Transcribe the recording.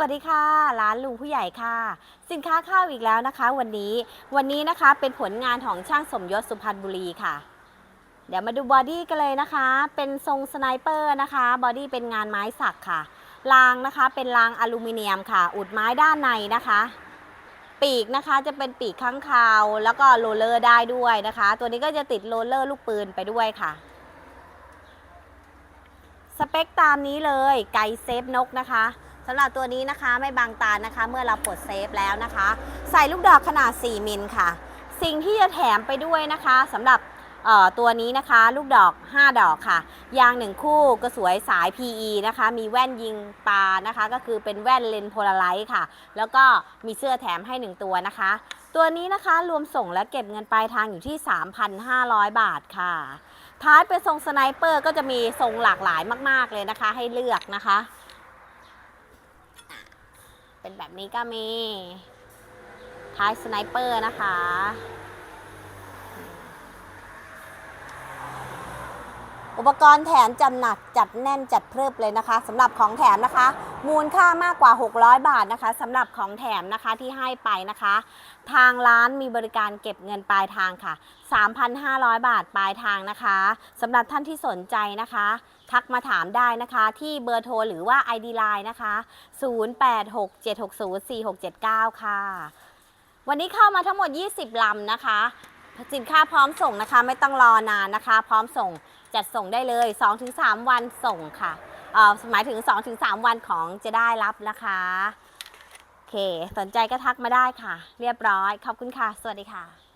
วัสดีค่ะ ร้านลุงผู้ใหญ่ค่ะ สินค้าข้าวอีกแล้วนะคะ วันนี้วันนี้นะคะเป็นผลงานของช่างสมยศสุพรรณบุรีค่ะ เดี๋ยวมาดูบอดี้กันเลยนะคะ เป็นทรงสไนเปอร์นะคะบอดี้เป็นงานไม้สักค่ะรางนะคะเป็นรางอลูมิเนียมค่ะ อุดไม้ด้านในนะคะ ปีกนะคะจะเป็นปีกข้างคาว แล้วก็โรลเลอร์ได้ด้วยนะคะ ตัวนี้ก็จะติดโรลเลอร์ลูกปืนไปด้วยค่ะสเปคตามนี้เลยไก่เซฟนกนะคะำหรับตัวนี้นะคะไม่บางตานะคะ เมื่อเราปลดเซฟแล้วนะคะ ใส่ลูกดอกขนาด 4 มิลค่ะ สิ่งที่จะแถมไปด้วยนะคะสำหรับตัวนี้นะคะลูกดอก 5 ดอกค่ะ ยาง 1 คู่กระสวยสาย PE นะคะ มีแว่นยิงปลานะคะ ก็คือเป็นแว่นเลนโพลาไรต์ค่ะ แล้วก็มีเสื้อแถมให้ 1 ตัวนะคะ ตัวนี้นะคะรวมส่งและเก็บเงินปลายทางอยู่ที่ 3,500 บาทค่ะ ท้ายเป็นทรงสไนเปอร์ก็จะมีทรงหลากหลายมาก ๆ เลยนะคะให้เลือกนะคะ แบบนี้ก็มีท้ายสไนเปอร์นะคะ อุปกรณ์แถมจำหนักจัดแน่นจัดเพลิบเลยนะคะสำหรับของแถมนะคะ มูลค่ามากกว่า 600 บาทนะคะสำหรับของแถมนะคะที่ให้ไปนะคะ ทางร้านมีบริการเก็บเงินปลายทางค่ะ 3,500 บาทปลายทางนะคะสำหรับท่านที่สนใจนะคะ ทักมาถามได้นะคะ ที่เบอร์โทรหรือว่า ID Line นะคะ 0867604679 ค่ะ วันนี้เข้ามาทั้งหมด 20ลำนะคะ สินค้าพร้อมส่งนะคะ ไม่ต้องรอนานนะคะ พร้อมส่งจัดส่งได้เลย 2-3 วันส่งค่ะหมายถึง 2-3 วันของจะได้รับนะคะโอเค สนใจก็ทักมาได้ค่ะ เรียบร้อย ขอบคุณค่ะ สวัสดีค่ะ